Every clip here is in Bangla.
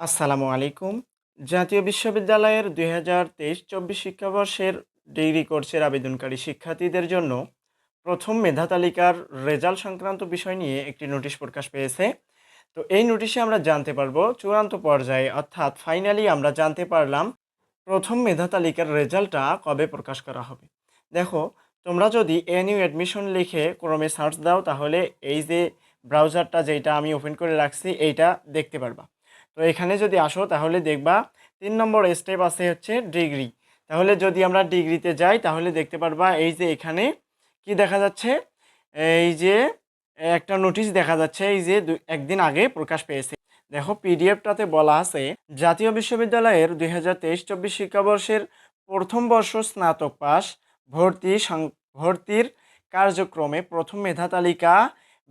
আসসালামু আলাইকুম। জাতীয় বিশ্ববিদ্যালয়ের দুই হাজার তেইশ চব্বিশ শিক্ষাবর্ষের ডিগ্রি কোর্সের আবেদনকারী শিক্ষার্থীদের জন্য প্রথম মেধা তালিকার রেজাল্ট সংক্রান্ত বিষয় নিয়ে একটি নোটিশ প্রকাশ পেয়েছে। তো এই নোটিশে আমরা জানতে পারব চূড়ান্ত পর্যায়ে, অর্থাৎ ফাইনালি আমরা জানতে পারলাম প্রথম মেধা তালিকার রেজাল্টটা কবে প্রকাশ করা হবে। দেখো, তোমরা যদি এনইউ অ্যাডমিশন লিখে ক্রমে সার্চ দাও তাহলে এই যে ব্রাউজারটা যেটা আমি ওপেন করে রাখছি, এইটা দেখতে পারবা। তো এখানে যদি আসো তাহলে দেখবা তিন নম্বর স্টেপ আছে হচ্ছে ডিগ্রি তাহলে যদি আমরা ডিগ্রিতে যাই তাহলে দেখতে পারবা এই যে এখানে কি দেখা যাচ্ছে? এই যে একটা নোটিশ দেখা যাচ্ছে, এই যে একদিন আগে প্রকাশ পেয়েছে। দেখো পিডিএফটাতে বলা আছে, জাতীয় বিশ্ববিদ্যালয়ের দুই হাজার তেইশ চব্বিশ শিক্ষাবর্ষের প্রথম বর্ষ স্নাতক পাস ভর্তি ভর্তির কার্যক্রমে প্রথম মেধা তালিকা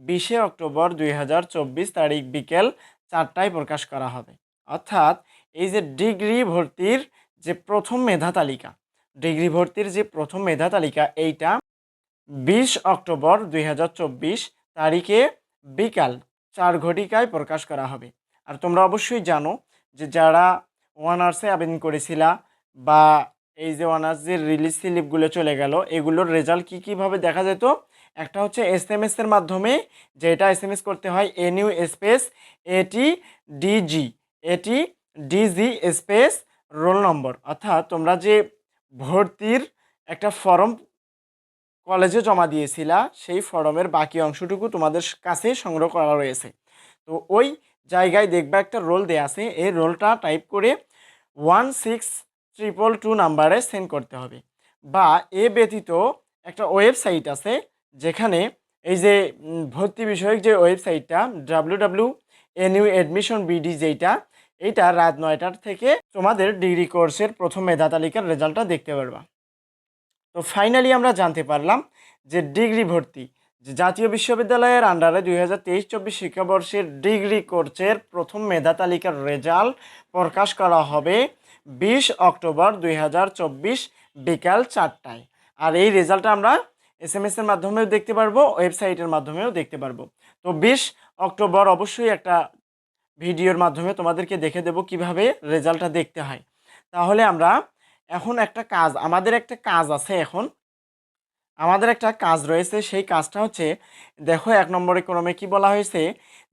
বিশে অক্টোবর দুই হাজার চব্বিশ তারিখ বিকেল চারটায় প্রকাশ করা হবে। অর্থাৎ এই যে ডিগ্রি ভর্তির যে প্রথম মেধা তালিকা, ডিগ্রি ভর্তির যে প্রথম মেধা তালিকা, এইটা বিশ অক্টোবর দু হাজার চব্বিশ তারিখে বিকাল চার ঘটিকায় প্রকাশ করা হবে। আর তোমরা অবশ্যই জানো যে যারা অনার্সে আবেদন করেছিলা বা এই যে অনার্সের রিলিজ স্লিপগুলো চলে গেল, এগুলোর রেজাল্ট কী কীভাবে দেখা যেত? একটা হচ্ছে এস এম এর মাধ্যমে যেটা এস এম এস করতে হয় NU space AT DG AT DG space roll number অর্থাৎ তোমরা যে ভর্তির একটা ফর্ম কলেজে জমা দিয়েছিলা, সেই ফর্মের বাকি অংশটুকু তোমাদের কাছে সংগ্রহ করা রয়েছে। তো ওই জায়গায় দেখবা একটা রোল দেয়া আছে, এই রোলটা টাইপ করে ওয়ান সিক্স ট্রিপল টু নাম্বারে সেন্ড করতে হবে। বা এ ব্যতীত একটা ওয়েবসাইট আছে যেখানে এই যে ভর্তি বিষয়ক যে ওয়েবসাইটটা W W NU admission BD যেইটা, এইটা রাত নয়টার থেকে তোমাদের ডিগ্রি কোর্সের প্রথম মেধা তালিকার রেজাল্টটা দেখতে পারবা। তো ফাইনালি আমরা জানতে পারলাম যে ডিগ্রি ভর্তি, যে জাতীয় বিশ্ববিদ্যালয়ের আন্ডারে দুই হাজার তেইশ চব্বিশ শিক্ষাবর্ষের ডিগ্রি কোর্সের প্রথম মেধা তালিকার রেজাল্ট প্রকাশ করা হবে বিশ অক্টোবর দুই হাজার চব্বিশ বিকাল চারটায়। আর এই রেজাল্টটা আমরা এস এম এর মাধ্যমেও দেখতে পারব ওয়েবসাইটের মাধ্যমেও দেখতে পারব। তো বিশ, অক্টোবর অবশ্যই একটা ভিডিওর মাধ্যমে তোমাদেরকে দেখে দেবো কীভাবে রেজাল্টটা দেখতে হয়। তাহলে আমরা এখন একটা কাজ, আমাদের একটা কাজ আছে এখন। আমাদের একটা কাজ রয়েছে, সেই কাজটা হচ্ছে, দেখো এক নম্বরে ক্রমে কি বলা হয়েছে,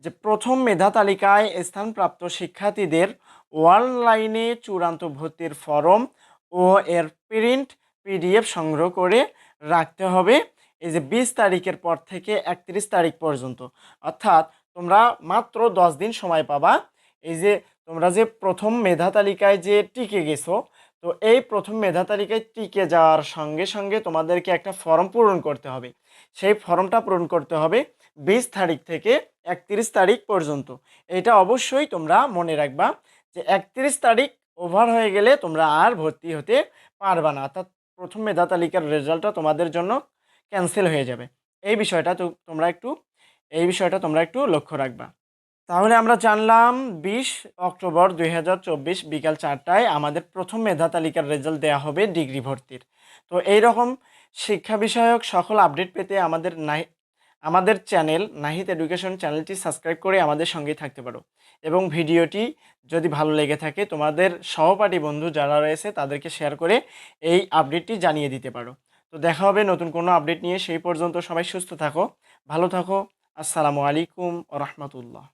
যে প্রথম মেধা তালিকায় স্থানপ্রাপ্ত শিক্ষার্থীদের অনলাইনে চূড়ান্ত ভর্তির ফর্ম ও এর প্রিন্ট পিডিএফ সংগ্রহ করে রাখতে হবে। এই যে বিশ তারিখের পর থেকে একত্রিশ তারিখ পর্যন্ত। অর্থাৎ তোমরা মাত্র দশ দিন সময় পাবা। এই যে তোমরা যে প্রথম মেধা তালিকায় যে টিকে গেছো, তো এই প্রথম মেধা তালিকায় টিকে যাওয়ার সঙ্গে সঙ্গে তোমাদেরকে একটা ফর্ম পূরণ করতে হবে। সেই ফর্মটা পূরণ করতে হবে বিশ তারিখ থেকে একত্রিশ তারিখ পর্যন্ত। এটা অবশ্যই তোমরা মনে রাখবা যে একত্রিশ তারিখ ওভার হয়ে গেলে তোমরা আর ভর্তি হতে পারবা না। অর্থাৎ প্রথম মেধা তালিকার রেজাল্টটা তোমাদের জন্য ক্যান্সেল হয়ে যাবে। এই বিষয়টা তো তোমরা একটু, এই বিষয়টা তোমরা একটু লক্ষ্য রাখবা। তাহলে আমরা জানলাম, বিশ অক্টোবর দুই হাজার চব্বিশ বিকাল চারটায় আমাদের প্রথম মেধা তালিকার রেজাল্ট দেওয়া হবে ডিগ্রি ভর্তির। তো এইরকম শিক্ষা বিষয়ক সকল আপডেট পেতে আমাদের আমাদের চ্যানেল নাহিত এডুকেশন চ্যানেলটি সাবস্ক্রাইব করে আমাদের সঙ্গেই থাকতে পারো। এবং ভিডিওটি যদি ভালো লেগে থাকে, তোমাদের সহপাঠী বন্ধু যারা রয়েছে তাদেরকে শেয়ার করে এই আপডেটটি জানিয়ে দিতে পারো। তো দেখা হবে নতুন কোনো আপডেট নিয়ে, সেই পর্যন্ত সবাই সুস্থ থাকো, ভালো থাকো। আসসালামু আলাইকুম রহমতুল্লাহ।